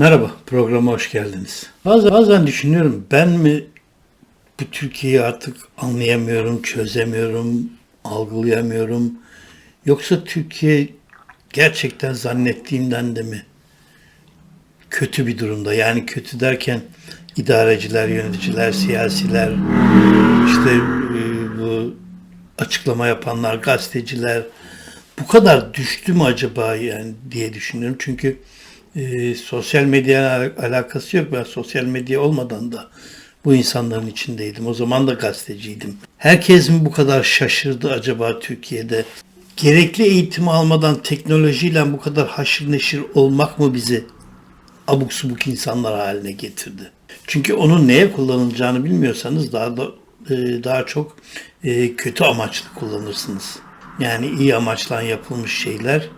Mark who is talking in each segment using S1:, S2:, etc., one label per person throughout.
S1: Merhaba, programa hoş geldiniz. Bazen, bazen düşünüyorum, ben mi bu Türkiye'yi artık anlayamıyorum, çözemiyorum, algılayamıyorum. Yoksa Türkiye gerçekten zannettiğimden de mi kötü bir durumda? Yani kötü derken idareciler, yöneticiler, siyasiler, işte e, bu açıklama yapanlar, gazeteciler bu kadar düştü mü acaba yani diye düşünüyorum. Çünkü e, sosyal medya alakası yok. Ben sosyal medya olmadan da bu insanların içindeydim. O zaman da gazeteciydim. Herkes mi bu kadar şaşırdı acaba Türkiye'de? Gerekli eğitimi almadan teknolojiyle bu kadar haşır neşir olmak mı bizi abuk subuk insanlar haline getirdi? Çünkü onun neye kullanılacağını bilmiyorsanız daha da e, daha çok e, kötü amaçlı kullanırsınız. Yani iyi amaçla yapılmış şeyler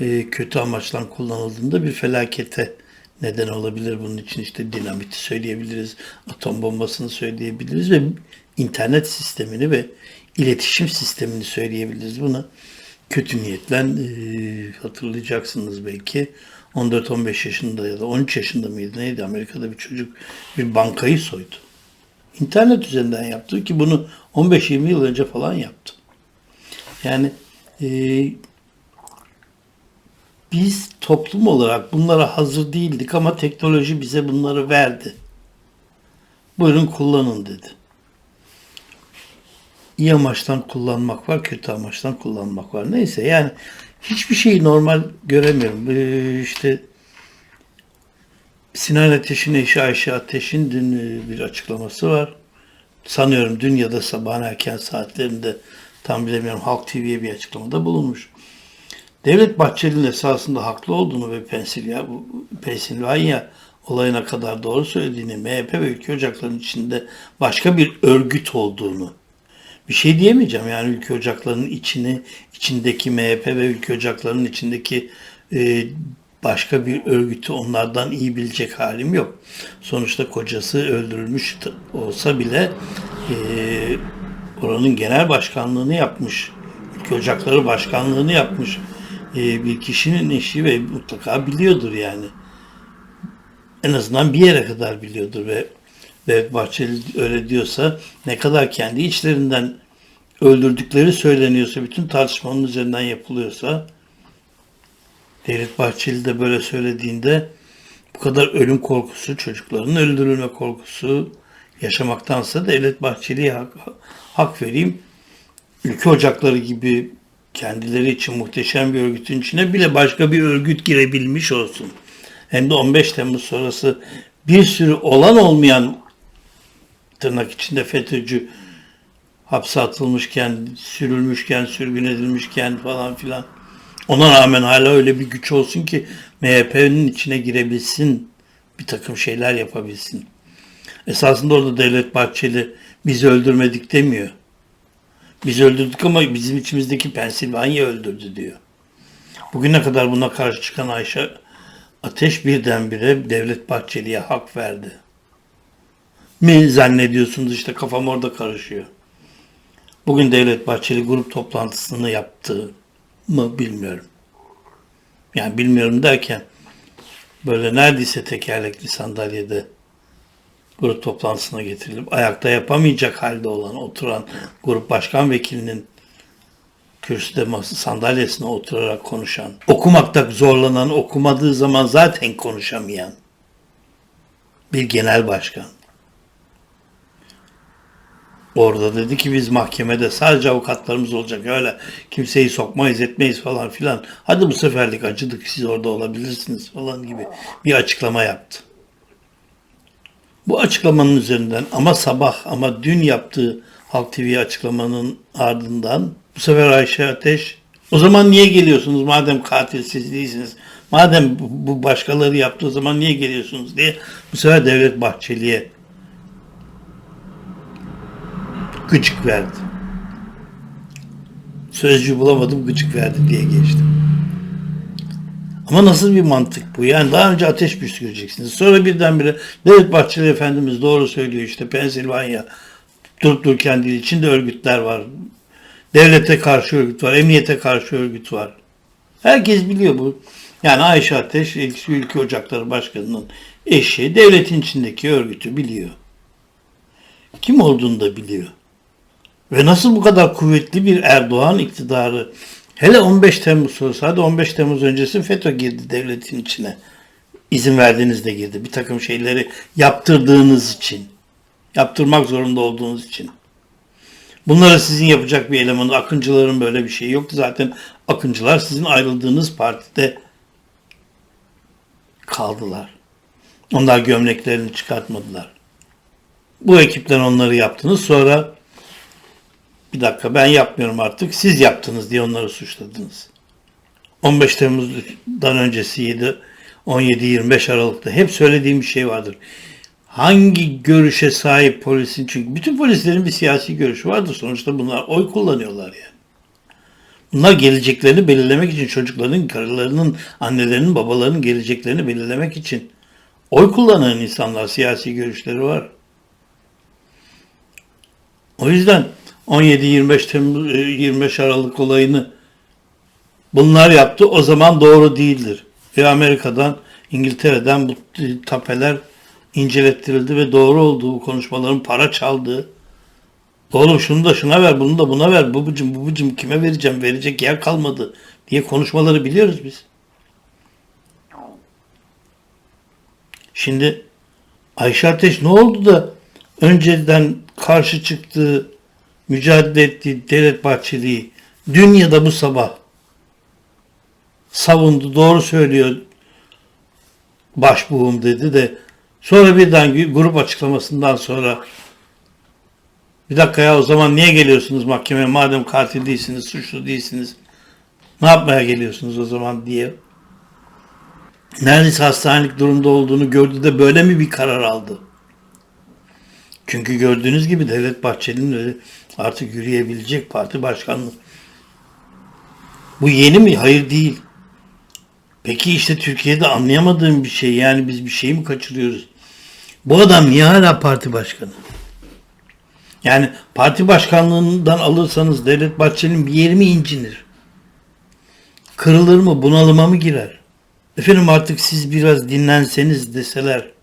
S1: e, kötü amaçla kullanıldığında bir felakete neden olabilir. Bunun için işte dinamiti söyleyebiliriz, atom bombasını söyleyebiliriz ve internet sistemini ve iletişim sistemini söyleyebiliriz. Bunu kötü niyetle e, hatırlayacaksınız belki. 14-15 yaşında ya da 13 yaşında mıydı neydi Amerika'da bir çocuk bir bankayı soydu. İnternet üzerinden yaptı ki bunu 15-20 yıl önce falan yaptı. Yani e, biz toplum olarak bunlara hazır değildik ama teknoloji bize bunları verdi. Buyurun kullanın dedi. İyi amaçtan kullanmak var, kötü amaçtan kullanmak var. Neyse yani hiçbir şeyi normal göremiyorum. Ee, işte Sinan Ateş'in eşi Ayşe Ateş'in dün e, bir açıklaması var. Sanıyorum dün ya da sabahın erken saatlerinde tam bilemiyorum Halk TV'ye bir açıklamada bulunmuş. Devlet Bahçeli'nin esasında haklı olduğunu ve Pensilvanya, olayına kadar doğru söylediğini, MHP ve ülke ocaklarının içinde başka bir örgüt olduğunu bir şey diyemeyeceğim. Yani ülke ocaklarının içini, içindeki MHP ve ülke ocaklarının içindeki e, başka bir örgütü onlardan iyi bilecek halim yok. Sonuçta kocası öldürülmüş olsa bile e, oranın genel başkanlığını yapmış, ülke ocakları başkanlığını yapmış e, bir kişinin eşi ve mutlaka biliyordur yani. En azından bir yere kadar biliyordur ve Devlet Bahçeli öyle diyorsa ne kadar kendi içlerinden öldürdükleri söyleniyorsa, bütün tartışmanın üzerinden yapılıyorsa Devlet Bahçeli de böyle söylediğinde bu kadar ölüm korkusu, çocukların öldürülme korkusu yaşamaktansa Devlet Bahçeli'ye hak, hak vereyim. Ülke ocakları gibi kendileri için muhteşem bir örgütün içine bile başka bir örgüt girebilmiş olsun. Hem de 15 Temmuz sonrası bir sürü olan olmayan tırnak içinde FETÖ'cü hapse atılmışken, sürülmüşken, sürgün edilmişken falan filan. Ona rağmen hala öyle bir güç olsun ki MHP'nin içine girebilsin, bir takım şeyler yapabilsin. Esasında orada Devlet Bahçeli bizi öldürmedik demiyor. Biz öldürdük ama bizim içimizdeki Pensilvanya öldürdü diyor. Bugüne kadar buna karşı çıkan Ayşe Ateş birdenbire Devlet Bahçeli'ye hak verdi. Mi zannediyorsunuz işte kafam orada karışıyor. Bugün Devlet Bahçeli grup toplantısını yaptı mı bilmiyorum. Yani bilmiyorum derken böyle neredeyse tekerlekli sandalyede grup toplantısına getirilip ayakta yapamayacak halde olan oturan grup başkan vekilinin kürsüde sandalyesine oturarak konuşan, okumakta zorlanan, okumadığı zaman zaten konuşamayan bir genel başkan. Orada dedi ki biz mahkemede sadece avukatlarımız olacak öyle kimseyi sokmayız etmeyiz falan filan. Hadi bu seferlik acıdık siz orada olabilirsiniz falan gibi bir açıklama yaptı. Bu açıklamanın üzerinden ama sabah ama dün yaptığı Halk TV açıklamanın ardından bu sefer Ayşe Ateş o zaman niye geliyorsunuz madem katil siz değilsiniz madem bu başkaları yaptı o zaman niye geliyorsunuz diye bu sefer Devlet Bahçeli'ye gıcık verdi. Sözcüğü bulamadım gıcık verdi diye geçtim. Ama nasıl bir mantık bu? Yani daha önce ateş püsküreceksiniz. Sonra birdenbire Devlet Bahçeli Efendimiz doğru söylüyor işte Pensilvanya durup dururken değil içinde örgütler var. Devlete karşı örgüt var, emniyete karşı örgüt var. Herkes biliyor bu. Yani Ayşe Ateş, Ülke Ocakları Başkanı'nın eşi devletin içindeki örgütü biliyor. Kim olduğunu da biliyor. Ve nasıl bu kadar kuvvetli bir Erdoğan iktidarı hele 15 Temmuz sonrası hadi 15 Temmuz öncesi FETÖ girdi devletin içine. İzin verdiğinizde girdi. Bir takım şeyleri yaptırdığınız için. Yaptırmak zorunda olduğunuz için. Bunları sizin yapacak bir elemanı, akıncıların böyle bir şeyi yoktu. Zaten akıncılar sizin ayrıldığınız partide kaldılar. Onlar gömleklerini çıkartmadılar. Bu ekipten onları yaptınız. Sonra bir dakika ben yapmıyorum artık siz yaptınız diye onları suçladınız. 15 Temmuz'dan öncesiydi. 17-25 Aralık'ta hep söylediğim bir şey vardır. Hangi görüşe sahip polisin çünkü bütün polislerin bir siyasi görüşü vardır. Sonuçta bunlar oy kullanıyorlar yani. Bunlar geleceklerini belirlemek için çocukların, karılarının, annelerinin, babalarının geleceklerini belirlemek için oy kullanan insanlar siyasi görüşleri var. O yüzden 17-25 Temmuz 25 Aralık olayını bunlar yaptı. O zaman doğru değildir. Ve Amerika'dan, İngiltere'den bu tapeler incelettirildi ve doğru olduğu konuşmaların para çaldığı Oğlum şunu da şuna ver, bunu da buna ver. Babacım, babacım kime vereceğim? Verecek yer kalmadı diye konuşmaları biliyoruz biz. Şimdi Ayşe Ateş ne oldu da önceden karşı çıktığı, mücadele ettiği Devlet Bahçeli'yi dün ya da bu sabah savundu, doğru söylüyor başbuğum dedi de sonra birden grup açıklamasından sonra bir dakika ya o zaman niye geliyorsunuz mahkemeye? Madem katil değilsiniz, suçlu değilsiniz ne yapmaya geliyorsunuz o zaman? diye. Neredeyse hastanelik durumda olduğunu gördü de böyle mi bir karar aldı? Çünkü gördüğünüz gibi Devlet Bahçeli'nin artık yürüyebilecek parti başkanlığı. Bu yeni mi? Hayır değil. Peki işte Türkiye'de anlayamadığım bir şey yani biz bir şey mi kaçırıyoruz? Bu adam niye hala parti başkanı? Yani parti başkanlığından alırsanız Devlet Bahçeli'nin bir yeri mi incinir? Kırılır mı? Bunalıma mı girer? Efendim artık siz biraz dinlenseniz deseler.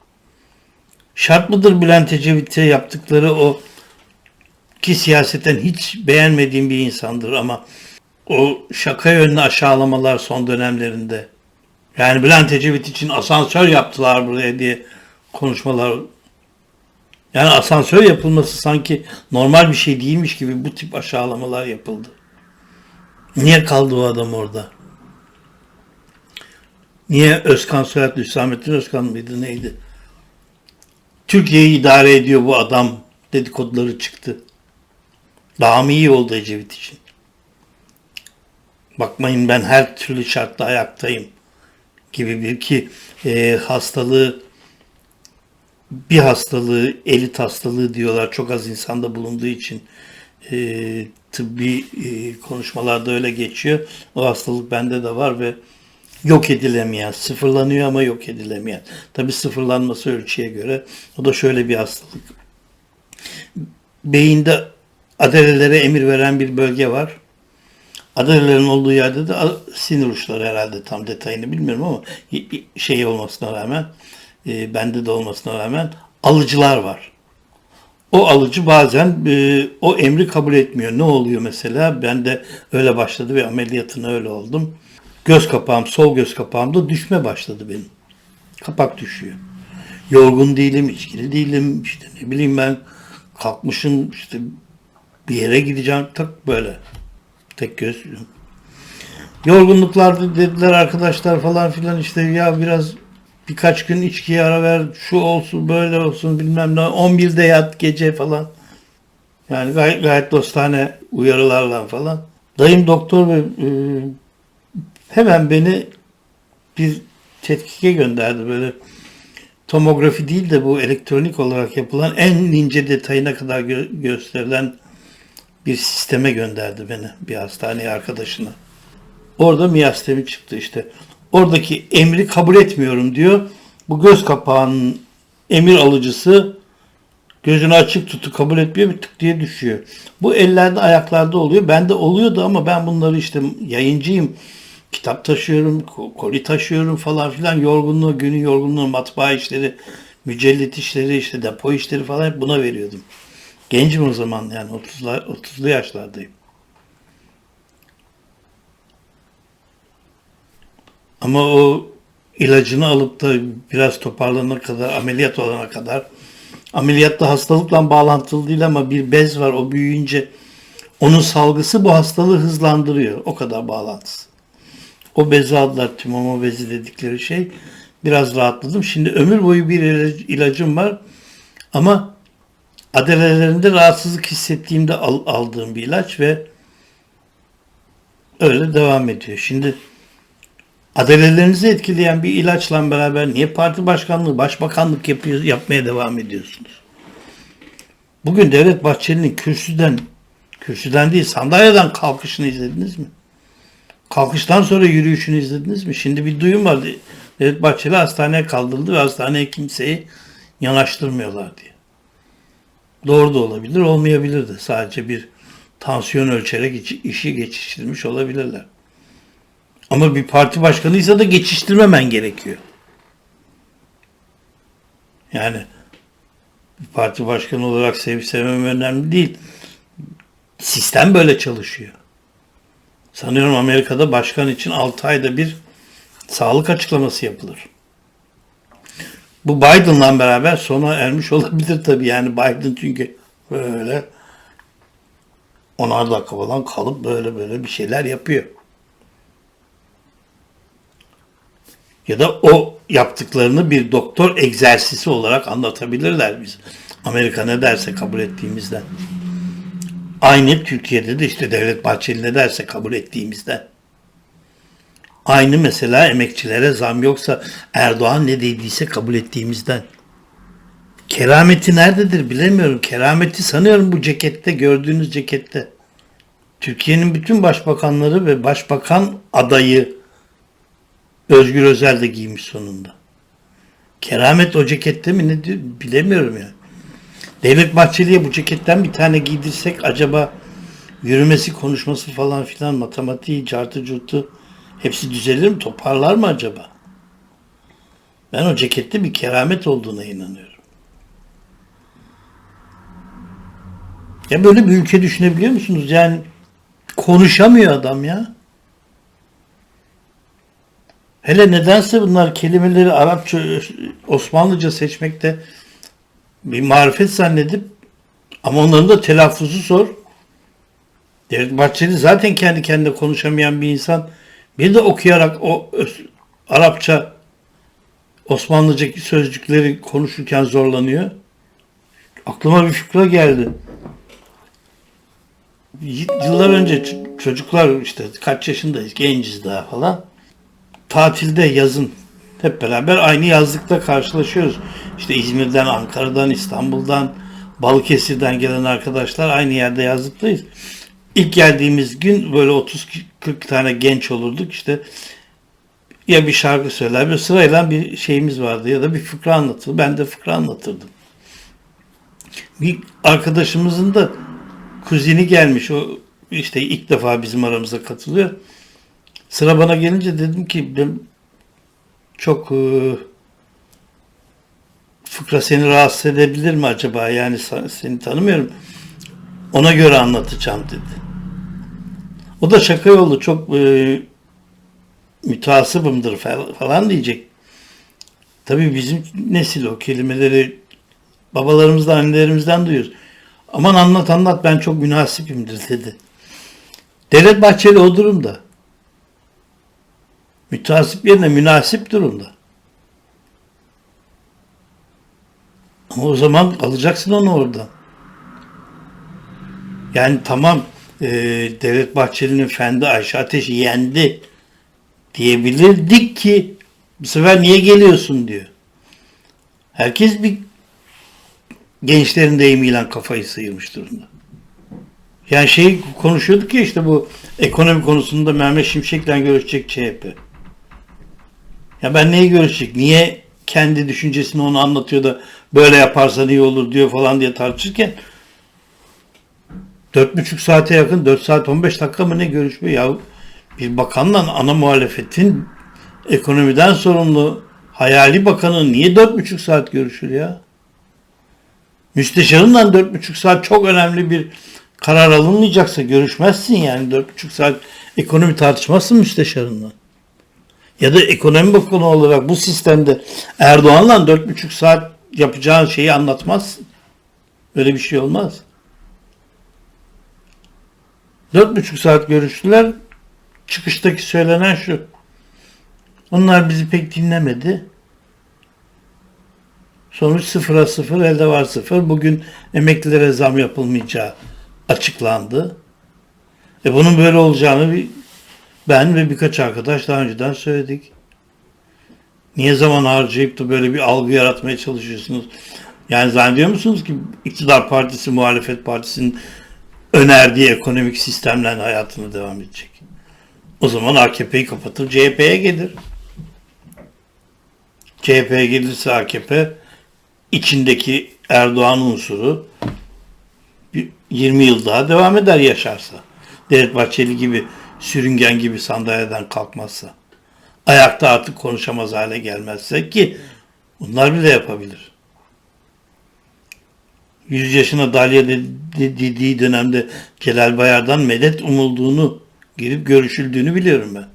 S1: Şart mıdır Bülent Ecevit'e yaptıkları o ki siyaseten hiç beğenmediğim bir insandır ama o şaka yönlü aşağılamalar son dönemlerinde yani Bülent Ecevit için asansör yaptılar buraya diye konuşmalar yani asansör yapılması sanki normal bir şey değilmiş gibi bu tip aşağılamalar yapıldı. Niye kaldı o adam orada? Niye Özkan soyadlı Hüsamettin Özkan mıydı neydi? Türkiye'yi idare ediyor bu adam dedikoduları çıktı. Daha mı iyi oldu Ecevit için? Bakmayın ben her türlü şartta ayaktayım gibi bir ki e, hastalığı bir hastalığı elit hastalığı diyorlar çok az insanda bulunduğu için e, tıbbi e, konuşmalarda öyle geçiyor. O hastalık bende de var ve yok edilemeyen, sıfırlanıyor ama yok edilemeyen. Tabi sıfırlanması ölçüye göre. O da şöyle bir hastalık. Beyinde adelelere emir veren bir bölge var. Adelelerin olduğu yerde de sinir uçları herhalde tam detayını bilmiyorum ama şey olmasına rağmen e, bende de olmasına rağmen alıcılar var. O alıcı bazen e, o emri kabul etmiyor. Ne oluyor mesela? Ben de öyle başladı ve ameliyatına öyle oldum. Göz kapağım, sol göz kapağımda düşme başladı benim. Kapak düşüyor. Yorgun değilim, içkili değilim. İşte ne bileyim ben kalkmışım işte bir yere gideceğim tak böyle. Tek göz. Yorgunluklar dediler arkadaşlar falan filan işte ya biraz birkaç gün içkiye ara ver, şu olsun böyle olsun bilmem ne 11'de yat gece falan. Yani gayet, gayet dostane uyarılarla falan. Dayım doktor ve hemen beni bir tetkike gönderdi böyle tomografi değil de bu elektronik olarak yapılan en ince detayına kadar gö- gösterilen bir sisteme gönderdi beni bir hastaneye arkadaşına. Orada miyastemi çıktı işte. Oradaki emri kabul etmiyorum diyor. Bu göz kapağının emir alıcısı gözünü açık tutu kabul etmiyor bir tık diye düşüyor. Bu ellerde ayaklarda oluyor. Bende oluyordu ama ben bunları işte yayıncıyım. Kitap taşıyorum, ko- koli taşıyorum falan filan. Yorgunluğu, günün yorgunluğu, matbaa işleri, mücellit işleri, işte depo işleri falan hep buna veriyordum. Gencim o zaman yani 30'lar 30'lu yaşlardayım. Ama o ilacını alıp da biraz toparlanana kadar, ameliyat olana kadar ameliyatta hastalıkla bağlantılı değil ama bir bez var o büyüyünce onun salgısı bu hastalığı hızlandırıyor. O kadar bağlantısı. O bezi aldılar tümoma bezi dedikleri şey. Biraz rahatladım. Şimdi ömür boyu bir ilacı- ilacım var ama adelelerinde rahatsızlık hissettiğimde al- aldığım bir ilaç ve öyle devam ediyor. Şimdi adelelerinizi etkileyen bir ilaçla beraber niye parti başkanlığı, başbakanlık yapıyor, yapmaya devam ediyorsunuz? Bugün Devlet Bahçeli'nin kürsüden, kürsüden değil sandalyeden kalkışını izlediniz mi? Kalkıştan sonra yürüyüşünü izlediniz mi? Şimdi bir duyum var. Devlet Bahçeli hastaneye kaldırıldı ve hastaneye kimseyi yanaştırmıyorlar diye. Doğru da olabilir, olmayabilir de. Sadece bir tansiyon ölçerek işi geçiştirmiş olabilirler. Ama bir parti başkanıysa da geçiştirmemen gerekiyor. Yani bir parti başkanı olarak sevip sevmem önemli değil. Sistem böyle çalışıyor. Sanıyorum Amerika'da başkan için 6 ayda bir sağlık açıklaması yapılır. Bu Biden'la beraber sona ermiş olabilir tabii. Yani Biden çünkü böyle onar dakika falan kalıp böyle böyle bir şeyler yapıyor. Ya da o yaptıklarını bir doktor egzersizi olarak anlatabilirler biz. Amerika ne derse kabul ettiğimizden. Aynı Türkiye'de de işte Devlet Bahçeli ne derse kabul ettiğimizden. Aynı mesela emekçilere zam yoksa Erdoğan ne dediyse kabul ettiğimizden. Kerameti nerededir bilemiyorum. Kerameti sanıyorum bu cekette gördüğünüz cekette. Türkiye'nin bütün başbakanları ve başbakan adayı Özgür Özel de giymiş sonunda. Keramet o cekette mi ne diyor bilemiyorum yani. Devlet Bahçeli'ye bu ceketten bir tane giydirsek acaba yürümesi, konuşması falan filan, matematiği, cartı curtu hepsi düzelir mi? Toparlar mı acaba? Ben o cekette bir keramet olduğuna inanıyorum. Ya böyle bir ülke düşünebiliyor musunuz? Yani konuşamıyor adam ya. Hele nedense bunlar kelimeleri Arapça, Osmanlıca seçmekte bir marifet zannedip ama onların da telaffuzu zor. Devlet Bahçeli zaten kendi kendine konuşamayan bir insan. Bir de okuyarak o Arapça Osmanlıca sözcükleri konuşurken zorlanıyor. Aklıma bir fikre geldi. Yıllar önce çocuklar işte kaç yaşındayız genciz daha falan. Tatilde yazın hep beraber aynı yazlıkta karşılaşıyoruz. İşte İzmir'den, Ankara'dan, İstanbul'dan, Balıkesir'den gelen arkadaşlar aynı yerde yazlıktayız. İlk geldiğimiz gün böyle 30-40 tane genç olurduk işte ya bir şarkı söyler bir sırayla bir şeyimiz vardı ya da bir fıkra anlatılır. Ben de fıkra anlatırdım. Bir arkadaşımızın da kuzini gelmiş. O işte ilk defa bizim aramıza katılıyor. Sıra bana gelince dedim ki çok e, fıkra seni rahatsız edebilir mi acaba? Yani seni tanımıyorum. Ona göre anlatacağım dedi. O da şaka yollu çok e, müteasıbımdır fa- falan diyecek. Tabii bizim nesil o kelimeleri babalarımızdan, annelerimizden duyuyoruz. Aman anlat anlat ben çok münasipimdir dedi. Devlet Bahçeli o durumda. Müteasip yerine münasip durumda. Ama o zaman alacaksın onu oradan. Yani tamam e, Devlet Bahçeli'nin fendi Ayşe Ateş'i yendi diyebilirdik ki bu sefer niye geliyorsun diyor. Herkes bir gençlerin deyimiyle kafayı sıyırmış durumda. Yani şey konuşuyorduk ya işte bu ekonomi konusunda Mehmet Şimşek'le görüşecek CHP. Ya ben neyi görüşecek? Niye kendi düşüncesini onu anlatıyor da böyle yaparsan iyi olur diyor falan diye tartışırken dört buçuk saate yakın 4 saat 15 dakika mı ne görüşme ya bir bakanla ana muhalefetin ekonomiden sorumlu hayali bakanı niye dört buçuk saat görüşür ya? Müsteşarınla dört buçuk saat çok önemli bir karar alınmayacaksa görüşmezsin yani dört buçuk saat ekonomi tartışmazsın müsteşarınla. Ya da ekonomi bakanı olarak bu sistemde Erdoğan'la dört buçuk saat yapacağın şeyi anlatmazsın. Öyle bir şey olmaz. Dört buçuk saat görüştüler. Çıkıştaki söylenen şu. Onlar bizi pek dinlemedi. Sonuç sıfıra sıfır, elde var sıfır. Bugün emeklilere zam yapılmayacağı açıklandı. E bunun böyle olacağını bir, ben ve birkaç arkadaş daha önceden söyledik. Niye zaman harcayıp da böyle bir algı yaratmaya çalışıyorsunuz? Yani zannediyor musunuz ki iktidar partisi, muhalefet partisinin önerdiği ekonomik sistemle hayatını devam edecek? O zaman AKP'yi kapatır, CHP'ye gelir. CHP'ye gelirse AKP içindeki Erdoğan unsuru 20 yıl daha devam eder yaşarsa. Devlet Bahçeli gibi sürüngen gibi sandalyeden kalkmazsa. Ayakta artık konuşamaz hale gelmezse ki bunlar bile yapabilir. 100 yaşına Dalya dediği dönemde Celal Bayar'dan medet umulduğunu, girip görüşüldüğünü biliyorum ben.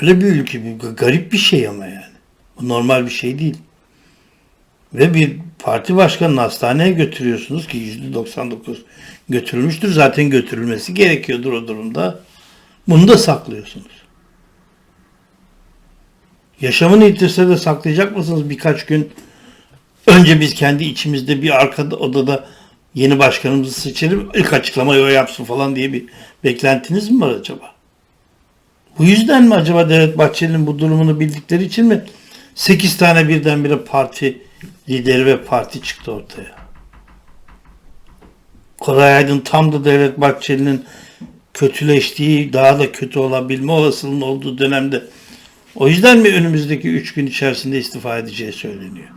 S1: Öyle bir ülke, bu garip bir şey ama yani. Bu normal bir şey değil. Ve bir parti başkanını hastaneye götürüyorsunuz ki %99 götürülmüştür. Zaten götürülmesi gerekiyordur o durumda. Bunu da saklıyorsunuz. Yaşamını yitirse de saklayacak mısınız birkaç gün? Önce biz kendi içimizde bir arkada odada yeni başkanımızı seçelim, ilk açıklamayı o yapsın falan diye bir beklentiniz mi var acaba? Bu yüzden mi acaba Devlet Bahçeli'nin bu durumunu bildikleri için mi 8 tane birdenbire parti lideri ve parti çıktı ortaya? Koray Aydın tam da Devlet Bahçeli'nin kötüleştiği, daha da kötü olabilme olasılığının olduğu dönemde o yüzden mi önümüzdeki 3 gün içerisinde istifa edeceği söyleniyor?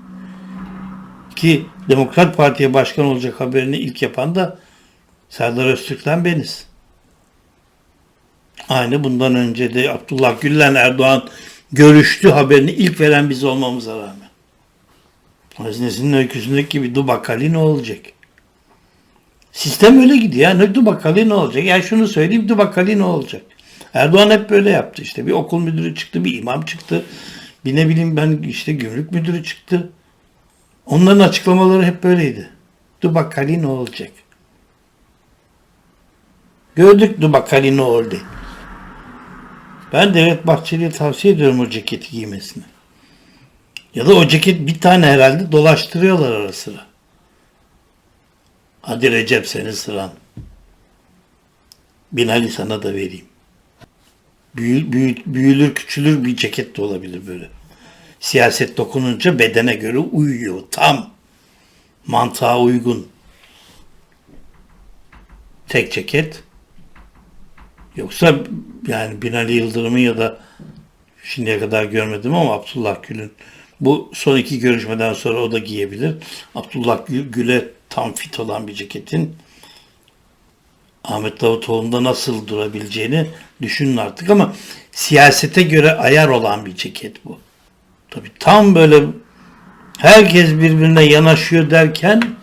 S1: Ki Demokrat Parti'ye başkan olacak haberini ilk yapan da Serdar Öztürk'ten beniz. Aynı bundan önce de Abdullah Gül'le Erdoğan görüştü haberini ilk veren biz olmamıza rağmen. Hazinesinin öyküsündeki gibi Dubakali ne olacak? Sistem öyle gidiyor. Yani Dubakali ne olacak? Yani şunu söyleyeyim Dubakali ne olacak? Erdoğan hep böyle yaptı işte. Bir okul müdürü çıktı, bir imam çıktı. Bir ne bileyim ben işte gümrük müdürü çıktı. Onların açıklamaları hep böyleydi. Dubakali ne olacak? Gördük Dubakali ne oldu. Ben Devlet Bahçeli'ye tavsiye ediyorum o ceketi giymesini. Ya da o ceket bir tane herhalde dolaştırıyorlar ara sıra. Hadi Recep senin sıran. Binali sana da vereyim. Büyü, büyü, büyülür küçülür bir ceket de olabilir böyle. Siyaset dokununca bedene göre uyuyor. Tam mantığa uygun. Tek ceket. Yoksa yani Binali Yıldırım'ın ya da şimdiye kadar görmedim ama Abdullah Gül'ün bu son iki görüşmeden sonra o da giyebilir. Abdullah Gül, Gül'e tam fit olan bir ceketin Ahmet Davutoğlu'nda nasıl durabileceğini düşünün artık ama siyasete göre ayar olan bir ceket bu. Tabi tam böyle herkes birbirine yanaşıyor derken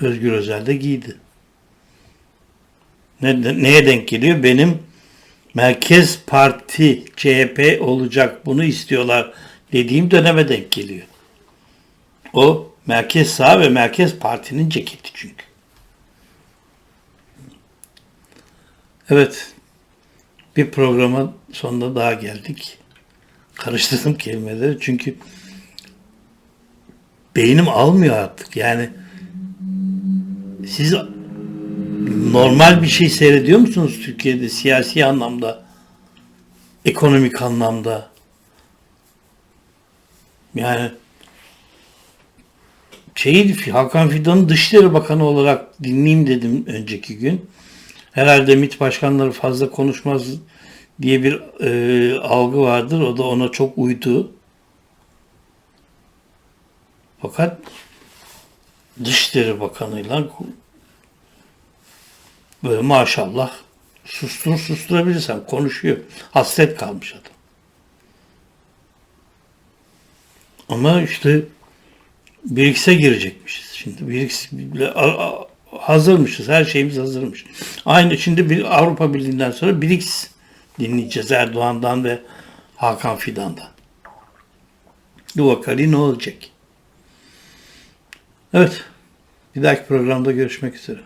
S1: Özgür Özel de giydi. Ne, neye denk geliyor? Benim Merkez Parti CHP olacak bunu istiyorlar dediğim döneme denk geliyor. O Merkez Sağ ve Merkez Parti'nin ceketi çünkü. Evet. Bir programa sonunda daha geldik. Karıştırdım kelimeleri çünkü beynim almıyor artık. Yani siz normal bir şey seyrediyor musunuz Türkiye'de siyasi anlamda, ekonomik anlamda? Yani şeyi Hakan Fidan'ın Dışişleri Bakanı olarak dinleyeyim dedim önceki gün. Herhalde MİT başkanları fazla konuşmaz diye bir e, algı vardır. O da ona çok uydu. Fakat Dışişleri Bakanı'yla böyle maşallah sustur susturabilirsem konuşuyor. Hasret kalmış adam. Ama işte BRICS'e girecekmişiz. Şimdi a- hazırmışız. Her şeyimiz hazırmış. Aynı şimdi bir Avrupa Birliği'nden sonra BRICS dinleyeceğiz Erdoğan'dan ve Hakan Fidan'dan. Bu bakalım ne olacak? Evet. Bir dahaki programda görüşmek üzere.